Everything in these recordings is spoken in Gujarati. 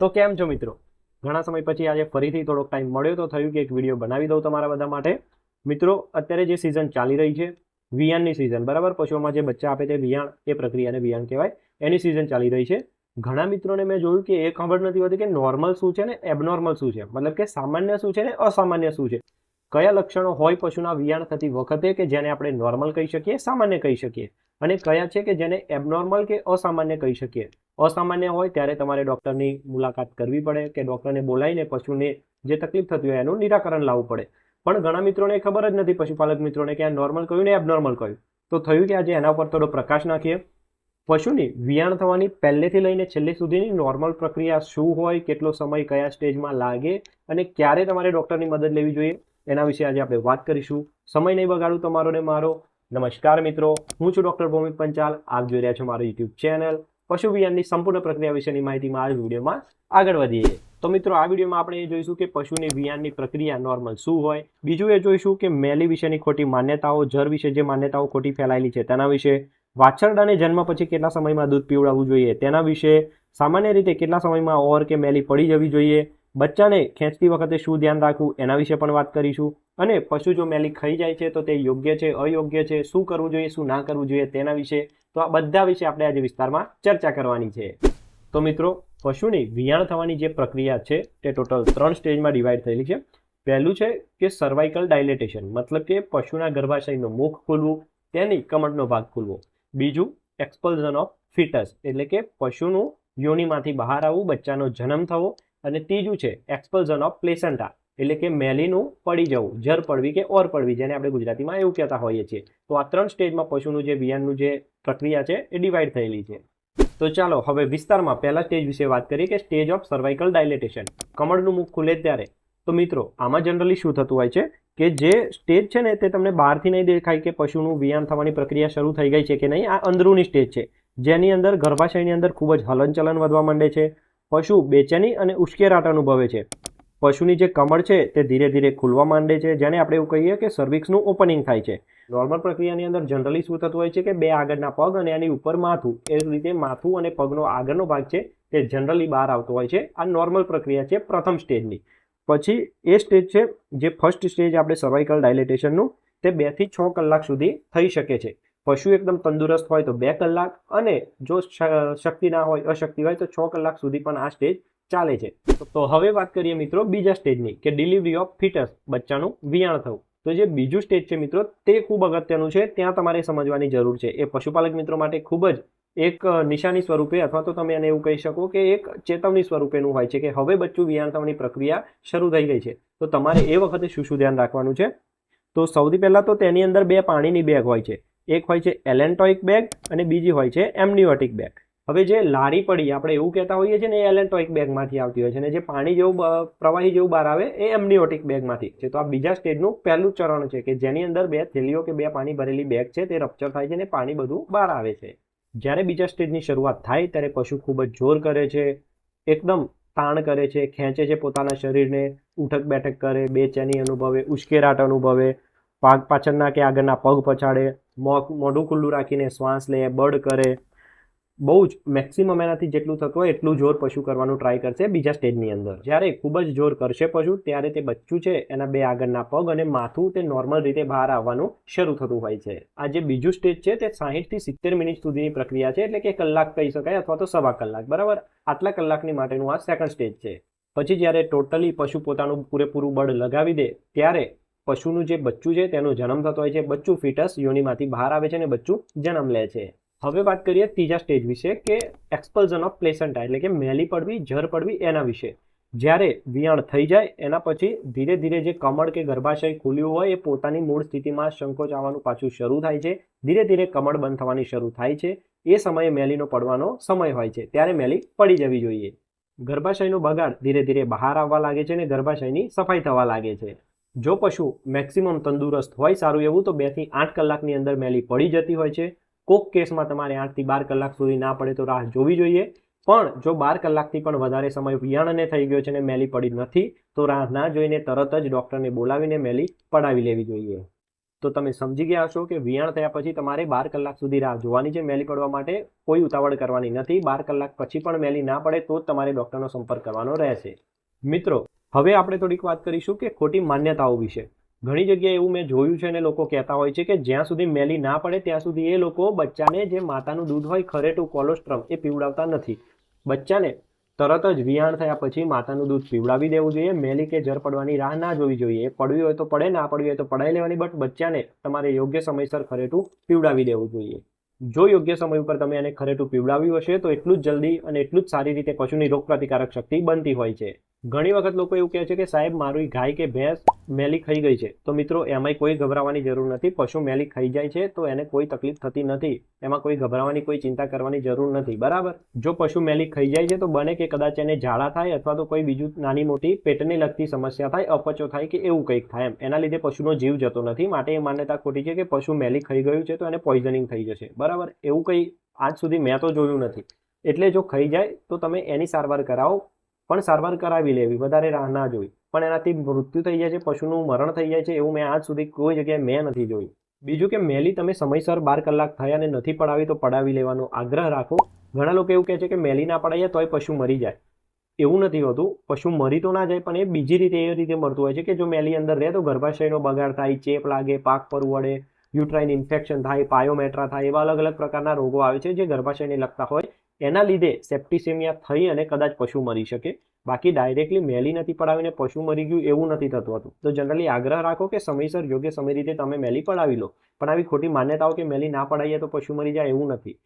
તો કેમ છો મિત્રો? ઘણા સમય પછી આજે ફરીથી થોડોક ટાઈમ મળ્યો તો થયું કે એક વીડિયો બનાવી દઉં તમારા બધા માટે. મિત્રો, અત્યારે જે સિઝન ચાલી રહી છે, વિયાણની સિઝન બરાબર? પશુઓમાં જે બચ્ચા આપે તે વિયાણ, એ પ્રક્રિયાને વિયાણ કહેવાય. એની સિઝન ચાલી રહી છે. ઘણા મિત્રોને મેં જોયું કે એ ખબર નથી હોતી કે નોર્મલ શું છે ને એબનોર્મલ શું છે? મતલબ કે સામાન્ય શું છે ને અસામાન્ય શું છે? કયા લક્ષણો હોય પશુના વિયાણ થતી વખતે કે જેને આપણે નોર્મલ કહી શકીએ, સામાન્ય કહી શકીએ? અને કયા છે કે જેને એબનોર્મલ કે અસામાન્ય કહી શકીએ? અસામાન્ય હોય ત્યારે તમારે ડૉક્ટરની મુલાકાત કરવી પડે કે ડૉક્ટરને બોલાવીને પશુને જે તકલીફ થતી હોય એનું નિરાકરણ લાવવું પડે. પણ ઘણા મિત્રોને ખબર જ નથી, પશુપાલક મિત્રોને, કે આ નોર્મલ કહ્યું ને એબનોર્મલ કહ્યું તો થયું કે આજે એના ઉપર થોડો પ્રકાશ નાખીએ. પશુની વિયાણ થવાની પહેલેથી લઈને છેલ્લે સુધીની નોર્મલ પ્રક્રિયા શું હોય, કેટલો સમય કયા સ્ટેજમાં લાગે અને ક્યારે તમારે ડૉક્ટરની મદદ લેવી જોઈએ, એના વિશે આજે આપણે વાત કરીશું. સમય નહીં બગાડું, તમારો ને મારો. નમસ્કાર મિત્રો, હું છું ડૉક્ટર ભૌમિક પંચાલ. આપ જોઈ રહ્યા છો મારો યુટ્યુબ ચેનલ. પશુ વિયાણની સંપૂર્ણ પ્રક્રિયા વિશેની માહિતીમાં આ વિડીયોમાં આગળ વધીએ. તો મિત્રો, આ વિડીયોમાં આપણે એ જોઈશું કે પશુની વિયાનની પ્રક્રિયા નોર્મલ શું હોય. બીજું એ જોઈશું કે મેલી વિશેની ખોટી માન્યતાઓ, જર વિશે જે માન્યતાઓ ખોટી ફેલાયેલી છે તેના વિશે વાછરડાને જન્મ પછી કેટલા સમયમાં દૂધ પીવડાવવું જોઈએ તેના વિશે, સામાન્ય રીતે કેટલા સમયમાં ઓર કે મેલી પડી જવી જોઈએ બચ્ચાને ખેંચતી વખતે શું ધ્યાન રાખવું એના વિશે પણ વાત કરીશું. અને પશુ જો મેલી ખાઈ જાય છે તો તે યોગ્ય છે, અયોગ્ય છે, શું કરવું જોઈએ, શું ના કરવું જોઈએ તેના વિશે તો આ બધા વિશે આપણે આજે વિસ્તારમાં ચર્ચા કરવાની છે. તો મિત્રો, પશુની વિયાણ થવાની જે પ્રક્રિયા છે તે ટોટલ ત્રણ સ્ટેજમાં ડિવાઈડ થયેલી છે. પહેલું છે કે સર્વાઇકલ ડાયલેટેશન મતલબ કે પશુના ગર્ભાશયનું મુખ ખુલવું, તેની કમળનો ભાગ ખુલવો. બીજું એક્સપલ્ઝન ઓફ ફિટસ એટલે કે પશુનું યોનિમાંથી બહાર આવવું, બચ્ચાનો જન્મ થવો. અને ત્રીજું છે એક્સપલ્ઝન ઓફ પ્લેસન્ટા એટલે કે મેલીનું પડી જવું જર પડવી કે ઓર પડવી, જેને આપણે ગુજરાતીમાં એવું કહેતા હોઈએ છીએ. તો આ ત્રણ સ્ટેજમાં પશુનું જે વિયાનનું જે પ્રક્રિયા છે, એ ડિવાઈડ થયેલી છે. તો ચાલો, હવે વિસ્તારમાં પહેલા સ્ટેજ વિશે વાત કરીએ કે સ્ટેજ ઓફ સર્વાઇકલ ડાયલેટેશન કમળનું મુખ ખુલે ત્યારે. તો મિત્રો, આમાં જનરલી શું થતું હોય છે? કે જે સ્ટેજ છે ને, તે તમને બહારથી નહીં દેખાય કે પશુનું વિયાન થવાની પ્રક્રિયા શરૂ થઈ ગઈ છે કે નહીં. આ અંદરૂની સ્ટેજ છે. જેની અંદર ગર્ભાશયની અંદર ખૂબ જ હલનચલન વધવા માંડે છે. પશુ બેચેની અને ઉશ્કેરાટ અનુભવે છે. પશુની જે કમળ છે તે ધીરે ધીરે ખુલવા માંડે છે, જેને આપણે એવું કહીએ કે સર્વિક્સનું ઓપનિંગ થાય છે. નોર્મલ પ્રક્રિયાની અંદર જનરલી શું થતું હોય છે કે બે આગળના પગ અને એની ઉપર માથું, એ રીતે માથું અને પગનો આગળનો ભાગ છે તે જનરલી બહાર આવતો હોય છે. આ નોર્મલ પ્રક્રિયા છે પ્રથમ સ્ટેજની. પછી એ સ્ટેજ છે જે ફર્સ્ટ સ્ટેજ આપણે સર્વાઇકલ ડાયલેટેશનનું તે બેથી છ કલાક સુધી થઈ શકે છે. પશુ એકદમ તંદુરસ્ત હોય તો બે કલાક અને જો શક્તિ ના હોય, અશક્તિ હોય તો છ કલાક સુધી પણ આ સ્ટેજ ચાલે છે. તો હવે વાત કરીએ મિત્રો બીજા સ્ટેજની કે ડિલિવરી ઓફ ફિટસ બચ્ચાનું વિયાણ થવું. તો જે બીજું સ્ટેજ છે મિત્રો તે ખૂબ અગત્યનું છે. ત્યાં તમારે સમજવાની જરૂર છે. એ પશુપાલક મિત્રો માટે ખૂબ જ એક નિશાની સ્વરૂપે અથવા તો તમે એને એવું કહી શકો કે એક ચેતવણી સ્વરૂપેનું હોય છે કે હવે બચ્ચું વિયાણ થવાની પ્રક્રિયા શરૂ થઈ ગઈ છે. તો તમારે એ વખતે શું શું ધ્યાન રાખવાનું છે? તો સૌથી પહેલાં તો તેની અંદર બે પાણીની બેગ હોય છે. એક હોય છે એલેન્ટોઇક બેગ અને બીજી હોય છે એમનિયોટિક બેગ. હવે જે લારી પડી, આપણે એવું કહેતા હોઈએ છીએ ને એ એલેન્ટોઇક બેગમાંથી આવતી હોય છે અને જે પાણી જેવું પ્રવાહી જેવું બહાર આવે એ એમનિયોટિક બેગમાંથી. છે તો આ બીજા સ્ટેજનું પહેલું ચરણ છે કે જેની અંદર બે થેલીઓ કે બે પાણી ભરેલી બેગ છે તે રપ્ચર થાય છે અને પાણી બધું બહાર આવે છે. જ્યારે બીજા સ્ટેજની શરૂઆત થાય ત્યારે પશુ ખૂબ જ જોર કરે છે, એકદમ તાણ કરે છે, ખેંચે છે પોતાના શરીરને, ઉઠક બેઠક કરે, બેચેની અનુભવે, ઉશ્કેરાટ અનુભવે પાક પાછળના કે આગળના પગ પછાડે મોઢું ખુલ્લું રાખીને શ્વાસ લે, બળ કરે. બહુ જ મેક્સિમમ એનાથી જેટલું થતું હોય એટલું જોર પશુ કરવાનું ટ્રાય કરશે બીજા સ્ટેજની અંદર. જ્યારે ખૂબ જ જોર કરશે પશુ, ત્યારે તે બચ્ચું છે, એના બે આગળના પગ અને માથું તે નોર્મલ રીતે બહાર આવવાનું શરૂ થતું હોય છે. આ જે બીજું સ્ટેજ છે તે સાહીઠથી સિત્તેર મિનિટ સુધીની પ્રક્રિયા છે, એટલે કે કલાક કહી શકાય અથવા તો સવા કલાક, બરાબર? આટલા કલાકની માટેનું આ સેકન્ડ સ્ટેજ છે. પછી જ્યારે ટોટલી પશુ પોતાનું પૂરેપૂરું બળ લગાવી દે, ત્યારે પશુનું જે બચ્ચું છે તેનો જન્મ થતો હોય છે. બચ્ચું ફિટસ યોનિમાંથી બહાર આવે છે અને બચ્ચું જન્મ લે છે. હવે વાત કરીએ ત્રીજા સ્ટેજ વિશે કે એક્સપલ્ઝન ઓફ પ્લેસન્ટા એટલે કે મેલી પડવી જર પડવી એના વિશે. જ્યારે વિયાણ થઈ જાય એના પછી ધીરે ધીરે જે કમળ કે ગર્ભાશય ખુલ્યું હોય એ પોતાની મૂળ સ્થિતિમાં સંકોચ આવવાનું પાછું શરૂ થાય છે. ધીરે ધીરે કમળ બંધ થવાની શરૂ થાય છે. એ સમયે મેલીનો પડવાનો સમય હોય છે. ત્યારે મેલી પડી જવી જોઈએ. ગર્ભાશયનો બગાડ ધીરે ધીરે બહાર આવવા લાગે છે અને ગર્ભાશયની સફાઈ થવા લાગે છે. જો પશુ મેક્સિમમ તંદુરસ્ત હોય સારું એવું, તો બેથી આઠ કલાકની અંદર મેલી પડી જતી હોય છે. કોક કેસમાં તમારે આઠથી બાર કલાક સુધી ના પડે તો રાહ જોવી જોઈએ. પણ જો બાર કલાકથી પણ વધારે સમય વિયાણને થઈ ગયો છે અને મેલી પડી નથી, તો રાહ ના જોઈને તરત જ ડૉક્ટરને બોલાવીને મેલી પડાવી લેવી જોઈએ. તો તમે સમજી ગયા હશો કે વિયાણ થયા પછી તમારે બાર કલાક સુધી રાહ જોવાની છે મેલી પડવા માટે. કોઈ ઉતાવળ કરવાની નથી. બાર કલાક પછી પણ મેલી ના પડે તો જ તમારે ડૉક્ટરનો સંપર્ક કરવાનો રહેશે. મિત્રો હવે આપણે થોડીક વાત કરીશું કે ખોટી માન્યતાઓ વિશે. ઘણી જગ્યાએ એવું મેં જોયું છે અને લોકો કહેતા હોય છે કે જ્યાં સુધી મેલી ના પડે ત્યાં સુધી એ લોકો બચ્ચાને જે માતાનું દૂધ હોય ખરેટું કોલોસ્ટ્રમ એ પીવડાવતા નથી. બચ્ચાને તરત જ વિયાણ થયા પછી માતાનું દૂધ પીવડાવી દેવું જોઈએ, મેલી કે જર પડવાની રાહ ના જોવી જોઈએ. પડવી હોય તો પડે, ના પડવી હોય તો પડાઈ લેવાની બટ બચ્ચાને તમારે યોગ્ય સમયસર ખરેટું પીવડાવી દેવું જોઈએ. જો યોગ્ય સમય ઉપર તમે એને ખરેટું પીવડાવ્યું હશે તો એટલું જ જલ્દી અને એટલું જ સારી રીતે પશુની રોગપ્રતિકારક શક્તિ બનતી હોય છે. ઘણી વખત લોકો એવું કહે છે કે સાહેબ, મારી ગાય કે ભેંસ મેલી ખાઈ ગઈ છે. તો મિત્રો, એમાંય કોઈ ગભરાવાની જરૂર નથી. પશુ મેલી ખાઈ જાય છે, તો એને કોઈ તકલીફ થતી નથી. એમાં કોઈ ગભરાવાની, કોઈ ચિંતા કરવાની જરૂર નથી. બરાબર? જો પશુ મેલી ખાઈ જાય છે, તો બને કે કદાચ એને ઝાડા થાય અથવા તો કોઈ બીજું નાની મોટી પેટને લગતી સમસ્યા થાય, અપચો થાય કે એવું કંઈક થાય એમ. એના લીધે પશુનો જીવ જતો નથી. માટે એ માન્યતા ખોટી છે કે પશુ મેલી ખાઈ ગયું છે, તો એને પોઈઝનિંગ થઈ જશે. બરાબર? એવું કંઈ આજ સુધી મેં તો જોયું નથી. એટલે જો ખાઈ જાય, તો તમે એની સારવાર કરાવો. પણ સારવાર કરાવી લેવી, વધારે રાહ ના જોઈ પણ એનાથી મૃત્યુ થઈ જાય છે, પશુનું મરણ થઈ જાય છે, એવું મેં આજ સુધી કોઈ જગ્યાએ મેં નથી જોયું. બીજું કે મેલી તમે સમયસર બાર કલાક થયા અને નથી પડાવી તો પડાવી લેવાનો આગ્રહ રાખો. ઘણા લોકો એવું કહે છે કે મેલી ના પડાવીએ તોય પશુ મરી જાય. એવું નથી હોતું. પશુ મરી તો ના જાય, પણ એ બીજી રીતે, એ રીતે મરતું હોય છે કે જો મેલી અંદર રહે તો ગર્ભાશયનો બગાડ થાય, ચેપ લાગે, પાક પર વળે યુટ્રાઇન ઇન્ફેક્શન થાય, પાયોમેટ્રા થાય, એવા અલગ અલગ પ્રકારના રોગો આવે છે જે ગર્ભાશયને લગતા હોય. એના લીધે સેપ્ટિસેમિયા થઈ અને કદાચ પશુ મરી શકે. બાકી ડાયરેક્ટલી મેલી નથી પડાવીને પશુ મરી ગયું એવું નથી થતું હતું. તો જનરલી આગ્રહ રાખો કે સમયસર યોગ્ય સમય રીતે તમે મેલી પડાવી લો. પણ આવી ખોટી માન્યતાઓ કે મેલી ના પડાવીએ તો પશુ મરી જાય એવું નથી.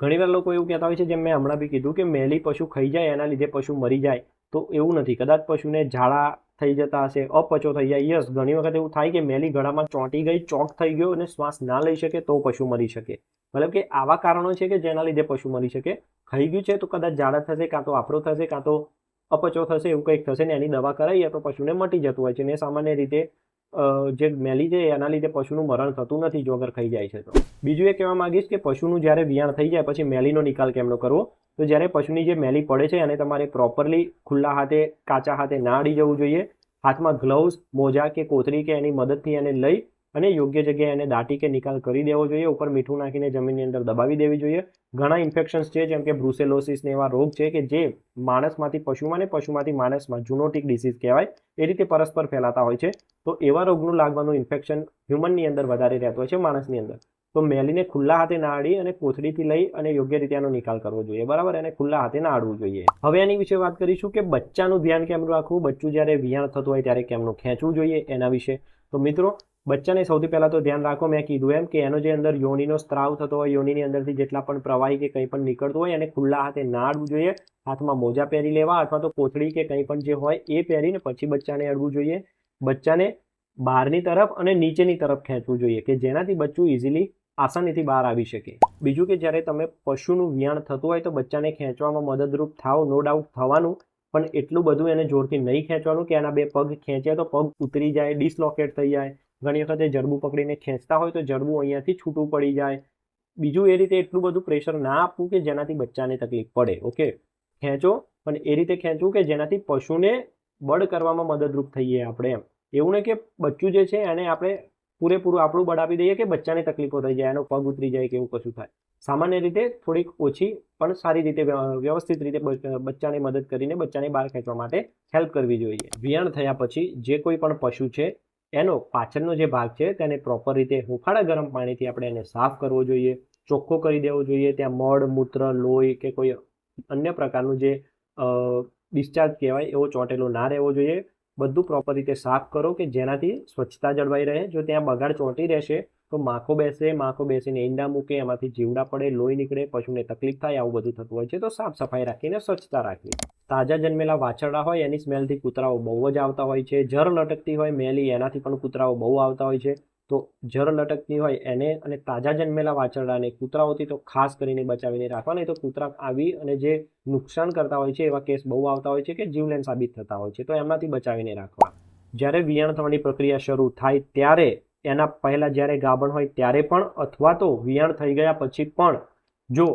ઘણીવાર લોકો એવું કહેતા હોય છે, જેમ મેં હમણાં બી કીધું કે મેલી પશુ ખાઈ જાય, એના લીધે પશુ મરી જાય. તો એવું નથી. કદાચ પશુને ઝાડા થઈ જતા હશે. અપચો થઈ જાય. યસ, ઘણી વખત એવું થાય કે મેલી ગળામાં ચોંટી ગઈ, ચોક થઈ ગયો અને શ્વાસ ના લઈ શકે તો પશુ મરી શકે. મતલબ કે આવા કારણો છે કે જેના લીધે પશુ મરી શકે. ખાઈ ગયું છે તો કદાચ ઝાડા થશે, કાં તો આફરો થશે, કાં તો અપચો થશે, એવું કંઈક થશે ને એની દવા કરાવીએ તો પશુને મટી જતું હોય છે. ને સામાન્ય રીતે જે મેલી છે એના લીધે પશુનું મરણ થતું નથી જો અગર ખાઈ જાય છે તો. બીજું એ કહેવા માંગીશ કે પશુનું જ્યારે વિયાણ થઈ જાય પછી મેલીનો નિકાલ કેમનો કરવો? તો જ્યારે પશુની જે મેલી પડે છે એને તમારે પ્રોપરલી ખુલ્લા હાથે, કાચા હાથે ના અડી જવું જોઈએ. હાથમાં ગ્લવ્સ મોજા કે કોથળી કે એની મદદથી એને લઈ અને યોગ્ય જગ્યાએ એને દાટી કે નિકાલ કરી દેવો જોઈએ. ઉપર મીઠું નાખીને જમીનની અંદર દબાવી દેવી જોઈએ. ઘણા ઇન્ફેક્શન્સ છે, જેમ કે બ્રુસેલોસિસ એવા રોગ છે કે જે માણસમાંથી, પશુમાં ને પશુમાંથી માણસમાં જુનોટિક ડિસીઝ કહેવાય. એ રીતે પરસ્પર ફેલાતા હોય છે. તો એવા રોગનું લાગવાનું ઇન્ફેક્શન હ્યુમનની અંદર વધારે રહેતું હોય છે, માણસની અંદર. તો મેલીને ખુલ્લા હાથે નાળી અને કોથળીથી લઈ અને યોગ્ય રીતે આનો નિકાલ કરવો જોઈએ. બરાબર? એને ખુલ્લા હાથે નાળવું જોઈએ. હવે એની વિશે વાત કરીશું કે બચ્ચાનું ધ્યાન કેમ રાખવું? બચ્ચું જ્યારે વિયાણ થતું હોય ત્યારે કેમનું ખેંચવું જોઈએ એના વિશે? તો મિત્રો, બચ્ચાને સૌથી પહેલાં તો ધ્યાન રાખો, મેં કીધું એમ કે એનો જે અંદર યોનિનો સ્ત્રાવ થતો હોય, યોનિની અંદરથી જેટલા પણ પ્રવાહી કે કંઈ પણ નીકળતું હોય, એને ખુલ્લા હાથે ના અડવું જોઈએ. હાથમાં મોજા પહેરી લેવા અથવા તો કોથળી કે કંઈ પણ જે હોય એ પહેરીને પછી બચ્ચાને અડવું જોઈએ. બચ્ચાને બહારની તરફ અને નીચેની તરફ ખેંચવું જોઈએ કે જેનાથી બચ્ચું ઇઝીલી આસાનીથી બહાર આવી શકે. બીજું કે જ્યારે તમે પશુનું વિયાણ થતું હોય તો બચ્ચાને ખેંચવામાં મદદરૂપ થાવ નો ડાઉટ થવાનું, પણ એટલું બધું એને જોરથી નહીં ખેંચવાનું કે એના બે પગ ખેંચ્યા તો પગ ઉતરી જાય ડિસલોકેટ થઈ જાય. ઘણી વખતે જડબું પકડીને ખેંચતા હોય તો જડબું અહીંયાથી છૂટું પડી જાય. બીજું એ રીતે એટલું બધું પ્રેશર ના આપવું કે જેનાથી બચ્ચાને તકલીફ પડે ઓકે ખેંચો, પણ એ રીતે ખેંચવું કે જેનાથી પશુને બળ કરવામાં મદદરૂપ થઈએ આપણે એમ. એવું નહીં કે બચ્ચું જે છે એને આપણે પૂરેપૂરું આપણું બળ આપી દઈએ કે બચ્ચાને તકલીફો થઈ જાય, એનો પગ ઉતરી જાય કે એવું કશું થાય. સામાન્ય રીતે થોડીક ઓછી પણ સારી રીતે વ્યવસ્થિત રીતે બચ્ચાને મદદ કરીને બચ્ચાને બહાર ખેંચવા માટે હેલ્પ કરવી જોઈએ. વિયાણ થયા પછી જે કોઈ પણ પશુ છે, એનો પાછળનો જે ભાગ છે તેને પ્રોપર રીતે હુંફાળા ગરમ પાણીથી આપણે એને સાફ કરવો જોઈએ, ચોખ્ખો કરી દેવો જોઈએ. ત્યાં મળ, મૂત્ર, લોહી કે કોઈ અન્ય પ્રકારનું જે ડિસ્ચાર્જ કહેવાય એવો ચોંટેલો ના રહેવો જોઈએ. બધું પ્રોપર રીતે સાફ કરો કે જેનાથી સ્વચ્છતા જળવાઈ રહે. જો ત્યાં બગાડ ચોંટી રહેશે, તો માખો બેસે, માખો બેસીને ઈંડા મૂકે, એમાંથી જીવડા પડે, લોહી નીકળે, પશુને તકલીફ થાય, આવું બધું થતું હોય છે. તો સાફ સફાઈ રાખીને સ્વચ્છતા રાખવી. તાજા જન્મેલા વાછરડા હોય, એની સ્મેલથી કૂતરાઓ બહુ જ આવતા હોય છે. જર લટકતી હોય, મેલી, એનાથી પણ કૂતરાઓ બહુ આવતા હોય છે. તો જર લટકતી હોય એને અને તાજા જન્મેલા વાછરડાને, કૂતરાઓથી તો ખાસ કરીને બચાવીને રાખવા. નહીં તો કૂતરા આવી અને જે નુકસાન કરતા હોય છે એવા કેસ બહુ આવતા હોય છે કે જીવલેણ સાબિત થતા હોય છે. તો એમનાથી બચાવીને રાખવા. જ્યારે વિયાણ થવાની પ્રક્રિયા શરૂ થાય ત્યારે એના પહેલાં જ્યારે ગાભણ હોય ત્યારે પણ અથવા તો વિયાણ થઈ ગયા પછી પણ જો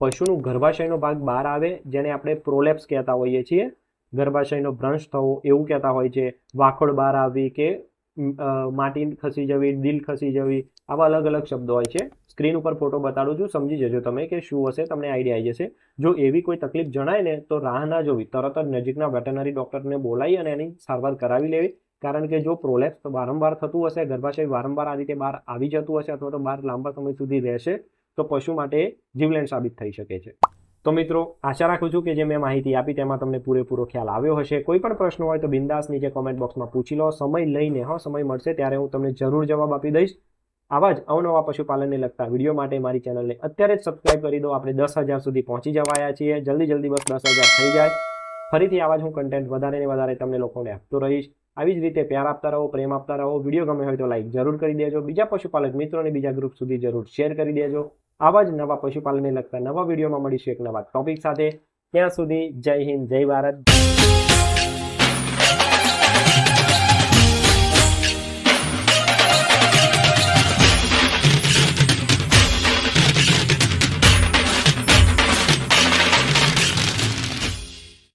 પશુનું ગર્ભાશયનો ભાગ બહાર આવે, જેને આપણે પ્રોલેપ્સ કહેતા હોઈએ છીએ, ગર્ભાશયનો ભ્રંશ થવો એવું કહેતા હોય છે વાખોડ બહાર આવી કે માટી ખસી જવી, દિલ ખસી જવી, આવા અલગ અલગ શબ્દો હોય છે. સ્ક્રીન ઉપર ફોટો બતાડું છું, સમજી જજો તમે કે શું હશે, તમને આઈડિયા આવી જશે. જો એવી કોઈ તકલીફ જણાય ને, તો રાહ ના જોવી. તરત જ નજીકના વેટરનરી ડૉક્ટરને બોલાવી અને એની સારવાર કરાવી લેવી. કારણ કે જો પ્રોલેપ્સ વારંવાર થતું હશે, ગર્ભાશય વારંવાર આ રીતે બહાર આવી જતું હશે અથવા તો બહાર લાંબા સમય સુધી રહેશે, તો પશુ માટે જીવલેણ સાબિત થઈ શકે છે. તો મિત્રો, આશા રાખું છું કે જે મેં માહિતી આપી તેમાં તમને પૂરેપૂરો ખ્યાલ આવ્યો હશે. કોઈ પણ પ્રશ્ન હોય તો બિંદાસ નીચે કોમેન્ટ બોક્સમાં પૂછી લો. સમય લઈને, હો, સમય મળશે ત્યારે હું તમને જરૂર જવાબ આપી દઈશ. આવા જ અવનવા પશુપાલનને લગતા વીડિયો માટે મારી ચેનલને અત્યારે જ સબસ્ક્રાઇબ કરી દો. આપણે દસ હજાર સુધી પહોંચી જવાયા છીએ. જલ્દી જલ્દી બસ દસ હજાર થઈ જાય. ફરીથી આવા જ હું કન્ટેન્ટ વધારે ને વધારે તમને લોકોને આપતો રહીશ. આવી જ રીતે પ્યાર આપતા રહો, પ્રેમ આપતા રહો. વીડિયો ગમે હોય તો લાઈક જરૂર કરી દેજો. બીજા પશુપાલક મિત્રોને બીજા ગ્રુપ સુધી જરૂર શેર કરી દેજો. આવા જ નવા પશુપાલનને લગતા નવા વિડીયોમાં મળીશું એક નવા ટોપિક સાથે. ત્યાં સુધી જય હિન્દ, જય ભારત.